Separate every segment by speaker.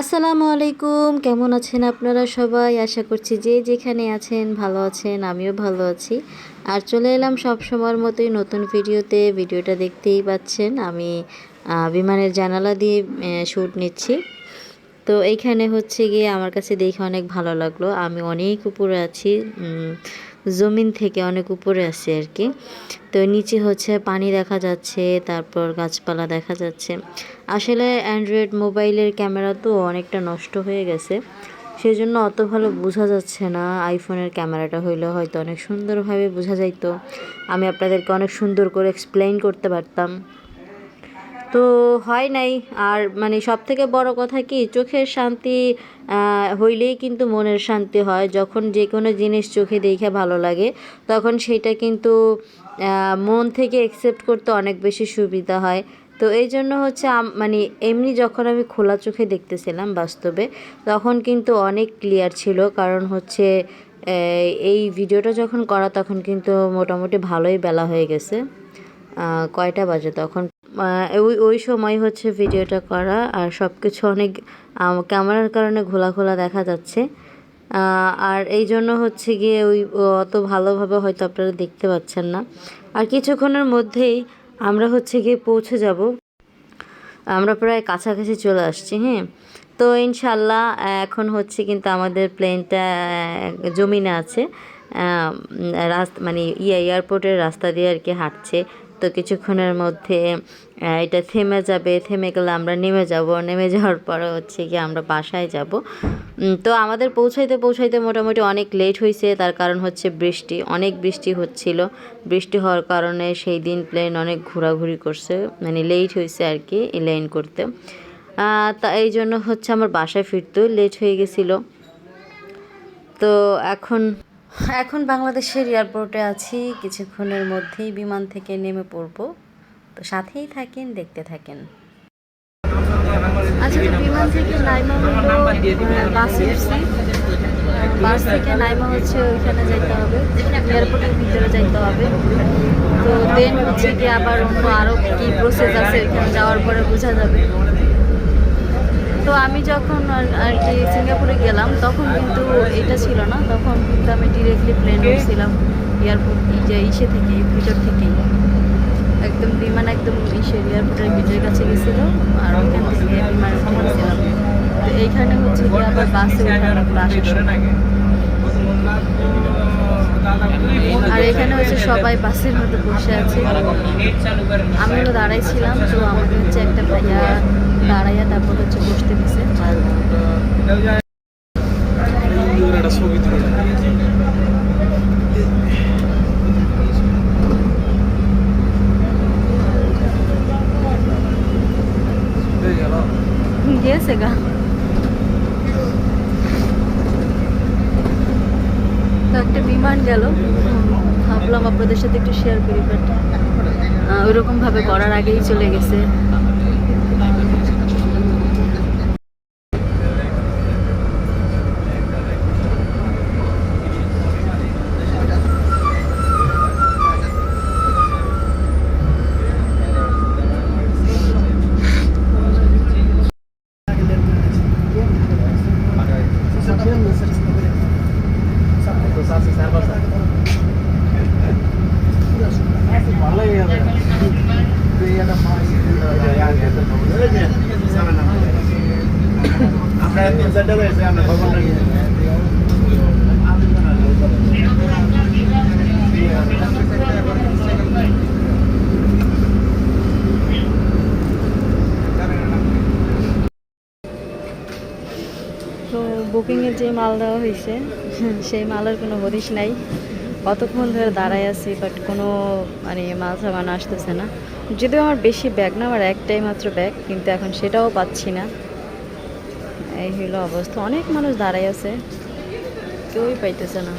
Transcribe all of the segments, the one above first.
Speaker 1: আসসালামু আলাইকুম। কেমন আছেন আপনারা সবাই? আশা করছি যে যেখানে আছেন ভালো আছেন, আমিও ভালো আছি। আর চলে এলাম সব সময়ের মতোই নতুন ভিডিওতে। ভিডিওটা দেখতেই পাচ্ছেন, আমি বিমানের জানালা দিয়ে শ্যুট নিচ্ছি। তো এইখানে হচ্ছে গিয়ে আমার কাছে দেখে অনেক ভালো লাগল। আমি অনেক উপরে আছি। জমিন থেকে অনেক উপরে আছে আর কি। তো নিচে হচ্ছে পানি দেখা যাচ্ছে, তারপর গাছপালা দেখা যাচ্ছে। আসলে অ্যান্ড্রয়েড মোবাইলের ক্যামেরা তো অনেকটা নষ্ট হয়ে গেছে। সেই জন্য অত ভালো বোঝা যাচ্ছে না আইফোনের ক্যামেরাটা হইলে হয়তো অনেক সুন্দরভাবে বোঝা যাইতো। আমি আপনাদেরকে অনেক সুন্দর করে এক্সপ্লেইন করতে পারতাম। তো হয় নাই। আর মানে সব থেকে বড় কথা কি, চোখের শান্তি হইলেই কিন্তু মনের শান্তি হয়। যখন যে কোনো জিনিস চোখে দেখে ভালো লাগে, তখন সেটা কিন্তু মন থেকে অ্যাকসেপ্ট করতে অনেক বেশি সুবিধা হয়। তো এই জন্য হচ্ছে মানে এমনি যখন আমি খোলা চোখে দেখতেছিলাম বাস্তবে, তখন কিন্তু অনেক ক্লিয়ার ছিল। কারণ হচ্ছে এই ভিডিওটা যখন করা, তখন কিন্তু মোটামুটি ভালোই বেলা হয়ে গেছে কয়টা বাজে তখন? ওই ওই সময় হচ্ছে ভিডিওটা করা আর সব কিছু অনেক ক্যামেরার কারণে ঘোলা ঘোলা দেখা যাচ্ছে। আর এই জন্য হচ্ছে গিয়ে ওই, অত ভালোভাবে হয়তো আপনারা দেখতে পাচ্ছেন না। আর কিছুক্ষণের মধ্যেই আমরা হচ্ছে গিয়ে পৌঁছে যাব। আমরা প্রায় কাছাকাছি চলে আসছি হ্যাঁ। তো ইনশাল্লাহ এখন হচ্ছে কিন্তু আমাদের প্লেনটা জমিনে আছে। রাস্তা মানে ইয়ে এয়ারপোর্টের রাস্তা দিয়ে আর কি হাঁটছে। তো কিছুক্ষণের মধ্যে এটা থেমে যাবে, থেমে গেলে আমরা নেমে যাব। নেমে যাওয়ার পরে হচ্ছে কি আমরা বাসায় যাব। তো আমাদের পৌঁছাইতে পৌঁছাইতে মোটামুটি অনেক লেট হয়েছে তার কারণ হচ্ছে বৃষ্টি, অনেক বৃষ্টি হচ্ছিল। বৃষ্টি হওয়ার কারণে সেই দিন প্লেন অনেক ঘোরাঘুরি করছে। মানে লেট হয়েছে আর কি লেন করতে। তা এই জন্য হচ্ছে আমার বাসায় ফিরতেও লেট হয়ে গেছিল। তো এখন এখন বাংলাদেশের এয়ারপোর্টে আছি। কিছুক্ষণের মধ্যেই বিমান থেকে নেমে পড়ব। তো সাথেই থাকেন, দেখতে থাকেন। আচ্ছা বিমান থেকে নাইমা বাসে থেকে নাইমা হচ্ছে ওইখানে যাইতে হবে। এয়ারপোর্টের ভিতরে যাইতে হবে। তো হচ্ছে কি আবার অন্য আরও কী প্রসেস আছে ওইখানে যাওয়ার পরে বোঝা যাবে। তো আমি যখন আর- কি সিঙ্গাপুরে গেলাম, তখন কিন্তু এটা ছিল না। তখন কিন্তু আমি ডিরেক্টলি প্লেন উঠছিলাম, এয়ারপোর্ট ইসে থেকে ভিতর থেকেই। একদম বিমান একদম ইসে এয়ারপোর্টের গেটের কাছে গেছিল আর ওখান থেকে বিমানে উঠেছিলাম তো এইখানে হচ্ছে কি আবার বাসে আর এখানে হচ্ছে সবাই বাসের মধ্যে বসে আছে। আমি হলো দাঁড়াইছিলাম, তো আমাকে হচ্ছে একটা ভাইয়া দাঁড়াইয়া তারপর হচ্ছে বসতে দিছে
Speaker 2: একটা ছবি তুলে গেল
Speaker 1: গিয়েছে গা তো একটা বিমান গেল ভাবলাম আপনাদের সাথে একটু শেয়ার করি বাট ওইরকম ভাবে করার আগেই চলে গেছে। বুকিংয়ের যে মাল দেওয়া হয়েছে, সেই মালের কোনো হদিশ নাই। কতক্ষণ ধরে দাঁড়ায় আছি বাট কোনো মানে মাল সামান আসতেছে না। যদিও আমার বেশি ব্যাগ না, আমার একটাই মাত্র ব্যাগ কিন্তু এখন সেটাও পাচ্ছি না। এই হইল অবস্থা। অনেক মানুষ দাঁড়ায় আছে। কেউই পাইতেছে না।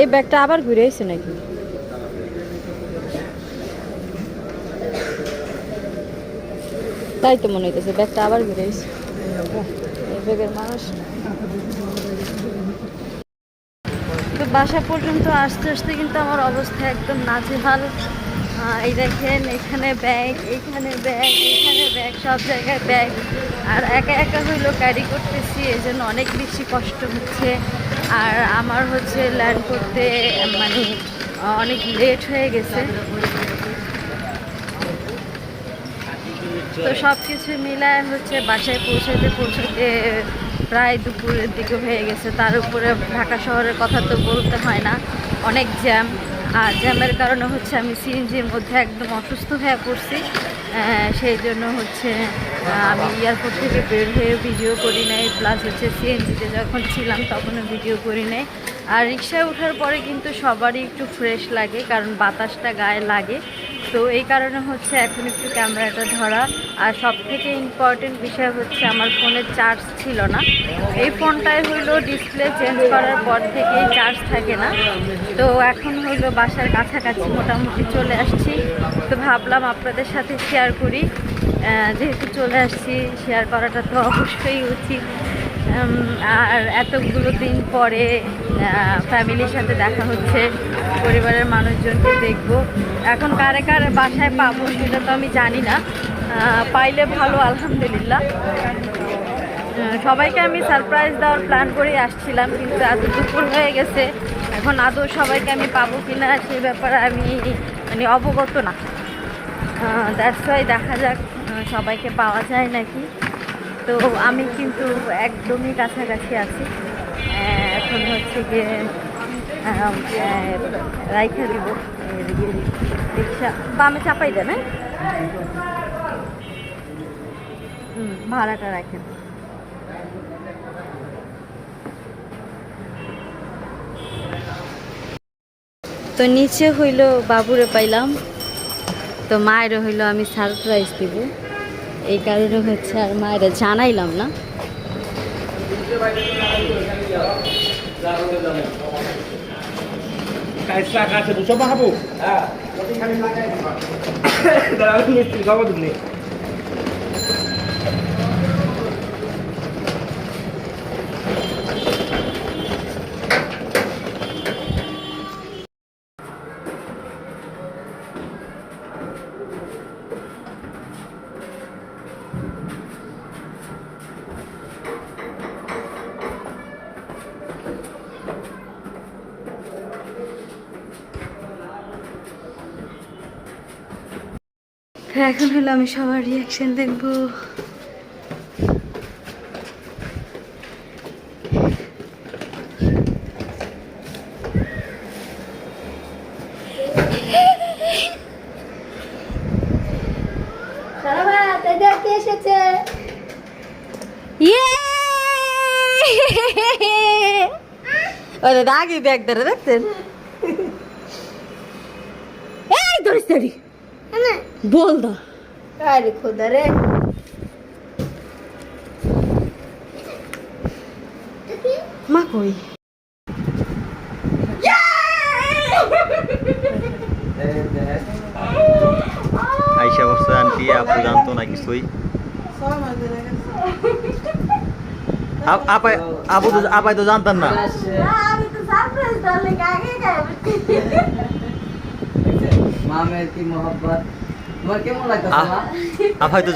Speaker 1: এই ব্যাগটা আবার ঘুরে এসে নাকি? তাই তো মনে হইতেছে, ব্যাগটা আবার ঘুরে এসে এই ব্যাগের মানুষ।
Speaker 3: বাসা পর্যন্ত আসতে আসতে কিন্তু আমার অবস্থা একদম নাজেহাল। এই দেখেন, এখানে ব্যাগ এখানে ব্যাগ এখানে ব্যাগ সব জায়গায় ব্যাগ আর একা একা হইল ক্যারি করতেছি, এই জন্য অনেক বেশি কষ্ট হচ্ছে। আর আমার হচ্ছে ল্যান্ড করতে মানে অনেক লেট হয়ে গেছে। তো সব কিছু মিলায় হচ্ছে বাসায় পৌঁছাতে পৌঁছাতে প্রায় দুপুরের দিকে হয়ে গেছে। তার উপরে ঢাকা শহরের কথা তো বলতে হয় না। অনেক জ্যাম। আর জ্যামের কারণে হচ্ছে আমি সিএনজির মধ্যে একদম অসুস্থ হয়ে পড়ছি। সেই জন্য হচ্ছে আমি এয়ারপোর্ট থেকে বের হয়ে ভিডিও করি নাই। প্লাস হচ্ছে সিএনজিতে যখন ছিলাম তখনও ভিডিও করি নাই। আর রিক্সায় ওঠার পরে কিন্তু সবারই একটু ফ্রেশ লাগে, কারণ বাতাসটা গায়ে লাগে। তো এই কারণে হচ্ছে এখন একটু ক্যামেরাটা ধরা। আর সব থেকে ইম্পর্টেন্ট বিষয় হচ্ছে আমার ফোনের চার্জ ছিল না। এই ফোনটাই হইল ডিসপ্লে চেঞ্জ করার পর থেকেই চার্জ থাকে না। তো এখন হইল বাসার কাছাকাছি মোটামুটি চলে আসছি। তো ভাবলাম আপনাদের সাথে শেয়ার করি। যেহেতু চলে আসছি শেয়ার করাটা তো অবশ্যই উচিত। আর এতগুলো দিন পরে ফ্যামিলির সাথে দেখা হচ্ছে, পরিবারের মানুষজনকে দেখব। এখন কারে কার বাসায় পাবো সেটা তো আমি জানি না। পাইলে ভালো, আলহামদুলিল্লাহ। সবাইকে আমি সারপ্রাইজ দেওয়ার প্ল্যান করেই আসছিলাম, কিন্তু এত দুপুর হয়ে গেছে। এখন আদৌ সবাইকে আমি পাবো কিনা সেই ব্যাপারে আমি মানে অবগত না। দেখা যাক সবাইকে পাওয়া যায় নাকি। তো আমি কিন্তু একদমই কাছাকাছি আছি। এখন হচ্ছে গিয়ে রাইখা দিব। রিক্সা, বামে চাপাই দেন হ্যাঁ? ভাড়াটা রাখেন। তো নিচে হইল বাবুরে পাইলাম। তো মায়ের হইল আমি সারপ্রাইজ দিব। এই কারণে হচ্ছে আর মায়ের জানাইলাম না।
Speaker 1: আছে বুঝছ বাবু হ্যাঁ।
Speaker 3: এখন হলো আমি সবার রিয়াকশন দেখব।
Speaker 4: এসেছে।
Speaker 3: ইয়ে! দাগি ব্যাগ ধরে দেখছেন এই ধরিস ধরি বল দা
Speaker 4: আরে খোদা রে।
Speaker 3: মা কই?
Speaker 5: আইসা বসছে আন্টি আপু জানতো না কিছুই। আপ- আপাই আপু তো আপাই তো জানতেন না।
Speaker 2: মামের কি মোহব্বত? তোমার কেমন লাগতেছে। মা?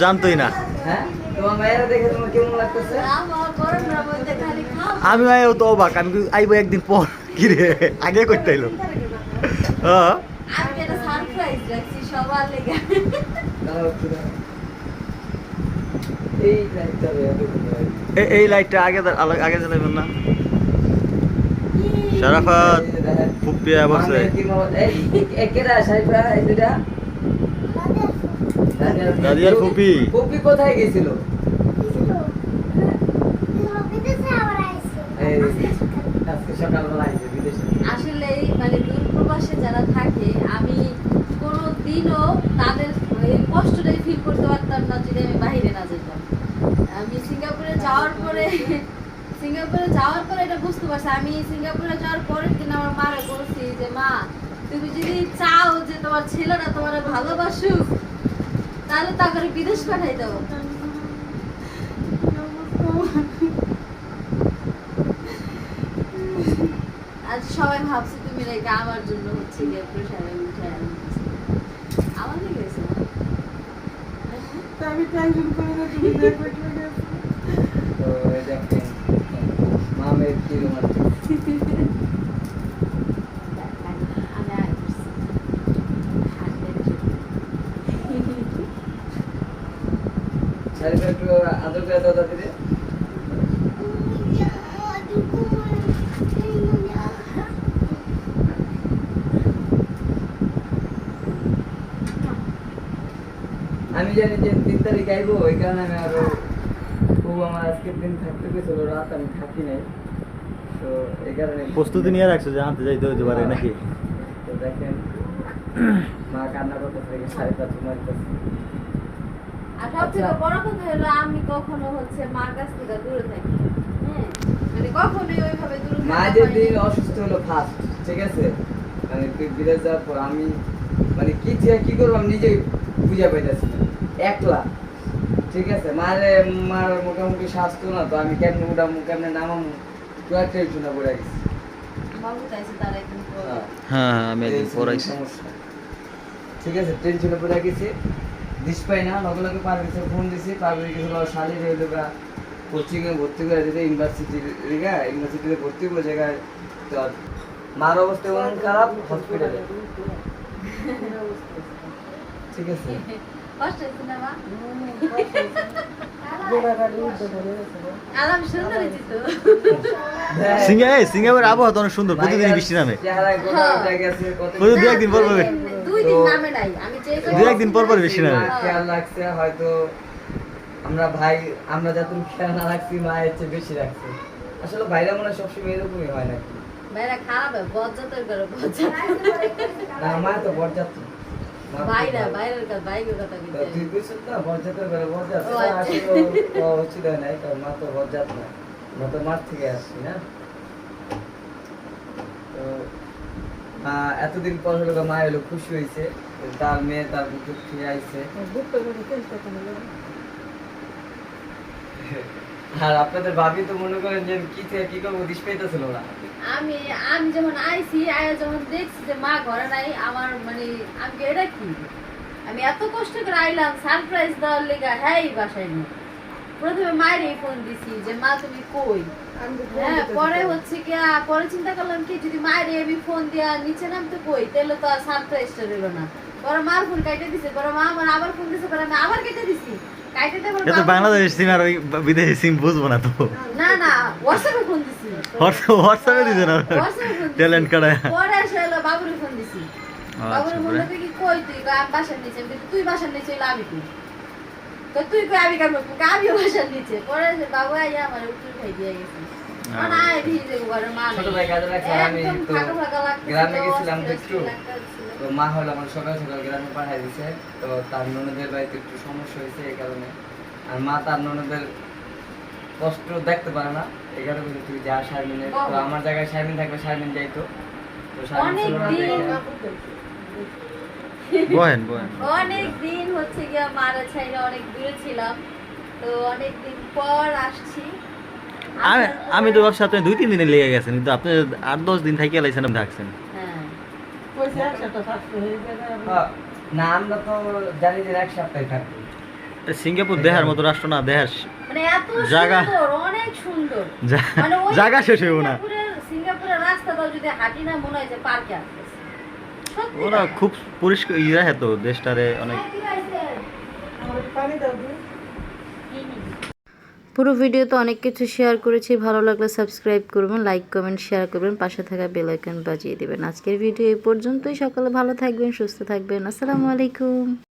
Speaker 5: জানতোই না।
Speaker 2: হ্যাঁ? তোমার মায়েরা দেখে তোমার কেমন লাগতেছে?
Speaker 4: আমার করোনার মধ্যে খালি খাও
Speaker 5: আমি তো অবাক আমি আইবো একদিন পর। কি রে? আগে করতে এলো হ্যাঁ
Speaker 4: আমি একটা সারপ্রাইজ রাখছি সবার লেগে
Speaker 2: দাঁড়াও একটু দাঁড়াও। এই লাইটটা
Speaker 5: আগে আগে জ্বালাইবেন না।
Speaker 2: দেখেন।
Speaker 5: ফুপিয়া বসে দাদিয়ার ফুপি।
Speaker 2: ফুপি কোথায় গেছিল? আজকে সকালবেলা আইছে বিদেশে।
Speaker 3: আসলে মানে দূর প্রবাসে যারা থাকে আমি কোনো দিনও তাদের এই কষ্টটাই ফিল করতে পারতাম না যদি আমি বাইরে না যেতাম। আমি সিঙ্গাপুরে যাওয়ার পরে সিঙ্গাপুরে যাওয়ার পরে এটা বুঝতে পারছি। আমি সিঙ্গাপুরে যাওয়ার পরের দিন আমার মারে বলছি যে মা তুমি যদি চাও যে তোমার ছেলেরা তোমার ভালোবাসুক তাহলে তাকে বিদেশ পাঠাই দাও আজ সবাই ভাবছে তুমি নাকি আমার জন্য হচ্ছে গিয়ে প্রেশারে উঠে লেগে গেছে
Speaker 4: আমি টেনশন করি না তুমি দেখবে কি হয়েছে।
Speaker 2: তো এই দেখেন মামের কিরম আছে
Speaker 3: আমি আয় করছি। হাতের জন্য।
Speaker 2: শাড়িটা একটু আদর করে দাও দাদিরে আমি জানি যে তিন তারিখ আইবো ওই কারণে আমি আরও খুব আমার আজকের দিন থাকতে গেছিল রাত আমি থাকি নাই। তো এই কারণে
Speaker 5: প্রস্তুতি নিয়ে রাখছো যে আনতে যাইতে হতে পারে নাকি?
Speaker 2: তো দেখেন মা কান্না করতে থাকে সাড়ে পাঁচ মারতেছে
Speaker 3: আর সব
Speaker 2: আচ্ছা।
Speaker 3: বড় কথা হলো আমি কখনো হচ্ছে মার কাছ থেকে দূরে থাকি। হ্যাঁ মানে কখনোই ওইভাবে দূরে
Speaker 2: মা যে অসুস্থ হলো ফার্স্ট ঠিক আছে? মানে তুই বিদেশ যাওয়ার পর আমি মানে কি যে কি করব আমি নিজেই বুঝে পাইতেছি একলা ঠিক আছে? মারে মার মোটামুটি স্বাস্থ্য না তো আমি কেমনে উঠামু কেমনে নামামু একটা টেনশনে পড়ে গেছি হ্যাঁ।
Speaker 5: হ্যাঁ হ্যাঁ আমি একদিন পড়াইছি
Speaker 2: সমস্যা। ঠিক আছে টেনশনে পড়ে গেছি। দিস পাই না লগে লগে পারমিছে ফোন দিছি পারমি কিছু শালি রয়ে দেবা কোচিং এ ভর্তি করে দিতে ইউনিভার্সিটি রিগা ইউনিভার্সিটিতে ভর্তি করে জায়গায় তো আর মার অবস্থা এমন খারাপ হসপিটালে ঠিক আছে।
Speaker 5: সিঙ্গা এই আবহাওয়া তো অনেক সুন্দর প্রতিদিন বৃষ্টি নামে। ওই দু একদিন পর দু একদিন পর পর বেশি নামে
Speaker 2: খেয়াল রাখছে হয়তো আমরা ভাই আমরা যত খেয়াল না রাখছি মা এর চেয়ে বেশি রাখছে। আসলে ভাইরা মনে হয় সবসময় এরকমই হয় নাকি?
Speaker 3: বাইরে খারাপ বজ্জাতের করে বজ্জাত।
Speaker 2: না মা তো মা তো
Speaker 3: বাইরে
Speaker 2: ভালো।
Speaker 3: বাইরের কথা বাইরের কথা
Speaker 2: তা তুই বুঝছিস না বরযাত্রী করে বরযাত্রী
Speaker 3: ও
Speaker 2: তা। আসলে উচিত হয় নাই কারণ মা তো বরযাত না। মা তো মাঠ থেকে আসছি না তো মা এতদিন পর হলো মা এলো খুশি হয়েছে। তার মেয়ে তার বুকে ফিরে আইছে? আর আপনাদের ভাবি তো মনে করেন যে কি থেকে কি করব দিস পাইতেছিল না।
Speaker 3: আমি আমি যখন আইছি, আয়া যখন দেখছি যে মা ঘরে নাই, আমার মানে আমি এটা কি? আমি এত কষ্ট করে আইলাম সারপ্রাইজ দেওয়ার লেগে হ্যাঁ বাসায় নেই প্রথমে মায়ের ফোন দিছি যে মা তুমি কই? হ্যাঁ পরে হচ্ছে কি পরে চিন্তা করলাম কি যদি মায়ের আমি ফোন দিয়া নিচে নামতে কই তাহলে তো আর সারপ্রাইজটা রইল না। পরে মার ফোন কাইটে দিছে পরে মা আমার আবার ফোন দিছে পরে আমি আবার কেটে দিছি।
Speaker 5: এটা বাংলাদেশ সিম আর ওই বিদেশি সিম বুঝব না তো।
Speaker 3: না না হোয়াটসঅ্যাপে ফোন দিছি।
Speaker 5: হোয়াটসঅ্যাপে দিছে না?
Speaker 3: হোয়াটসঅ্যাপে ফোন
Speaker 5: ট্যালেন্ট কাটা
Speaker 3: পরে এসে বাবুরে ফোন দিছি। বাবুরে ফোন দিতে কি কই তুই বাসার নিচে? তুই বাসার নিচে তো তুই কই আমি কেন কই আমিও বাসার নিচে। পরে বাবু আইয়া আমার উঠে খাই দিয়ে গেছে। মা
Speaker 2: আমি গ্রামে গেছিলাম একটু। তো হলো আমার সকাল সকাল গ্রামে পাঠাই দিছে তো তার ননদের বাড়িতে একটু সমস্যা হয়েছে এই কারণে। আর মা তার ননদের কষ্ট দেখতে পারে না এই কারণে তুই যা শারমিনে তো আমার জায়গায় শারমিন থাকলে শারমিন যাইতো। তো শারমিন
Speaker 5: বহেন বহেন
Speaker 3: অনেক দিন হচ্ছে গিয়া মারা ছাইরা অনেক দূরে ছিলাম। তো অনেক দিন পর আসছি।
Speaker 5: আমি আমি তো ভাবছি আপনি দুই তিন দিনে লেগে গেছেন কিন্তু আপনি আট দশ দিন থাকি এলাইছেন আপনি থাকছেন।
Speaker 3: হ্যাঁ।
Speaker 4: কইছে একসাথে থাকতে যাবে আমি-
Speaker 2: না আমরা তো জানি যে এক সপ্তাহে থাকব।
Speaker 5: সিঙ্গাপুর দেহার মতো রাষ্ট্র না দেহার
Speaker 3: মানে এত
Speaker 5: জাগা-
Speaker 3: অনেক সুন্দর। মানে
Speaker 5: জাগা শেষ হইব না।
Speaker 3: সিঙ্গাপুরের রাস্তাটাও যদি হাঁটি না মনে হয় যে পার্কে সত্যি
Speaker 5: ওরা। খুব পরিষ্কার ইয়া হতো তো, দেশটারে অনেক
Speaker 1: পুরো ভিডিও ভিডিওতে অনেক কিছু শেয়ার করেছি, ভালো লাগলে সাবস্ক্রাইব করবেন লাইক কমেন্ট শেয়ার করবেন, পাশে থাকা বেল আইকন বাজিয়ে দেবেন আজকের ভিডিও এই পর্যন্তই, সকালে ভালো থাকবেন, সুস্থ থাকবেন, আসসালামু আলাইকুম